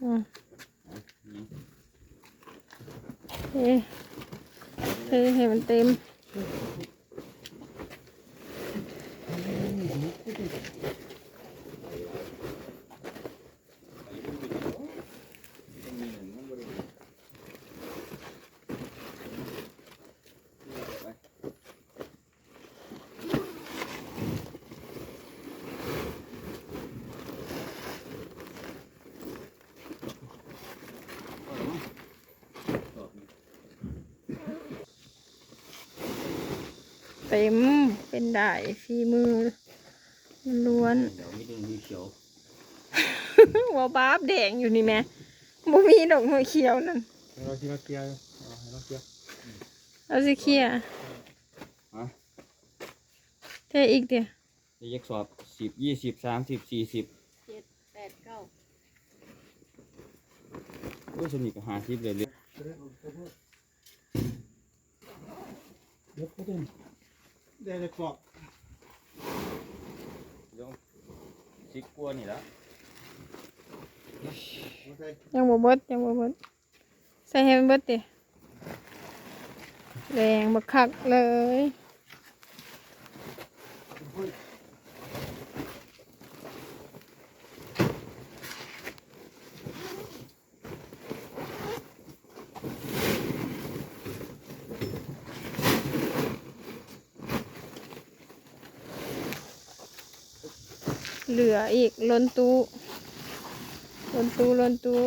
เฮ้เทให้มันเต็ม เต็มเป็นได้ฝีมือล้วนเดี๋ยวมีดึงมีเขียวๆว่าบ้าบแดงอยู่นี่แม่บ่มีดอกหน่วยเขียวนั่นให้เราที่เราเกียร์เอาให้เราเกียร์เอาสิเคลียร์ฮะเทอีกเดียวจะแยกสอบสิบยี่สิบสามสิบสี่สิบเจ็ดแปดเก้าโอ้ยสนิทกับหาสิบเลยเลยเดี๋ยวเขาเต้น ได้เลยกรอกเดี๋ยวสิบกว่านี่ละมาใส่ยังบ่เบิดยังบ่เบิดใส่ให้มันเบิดเดียวแรงบักคักเลย เหลืออีกล้นตู้ล้นตู้ล้นตู้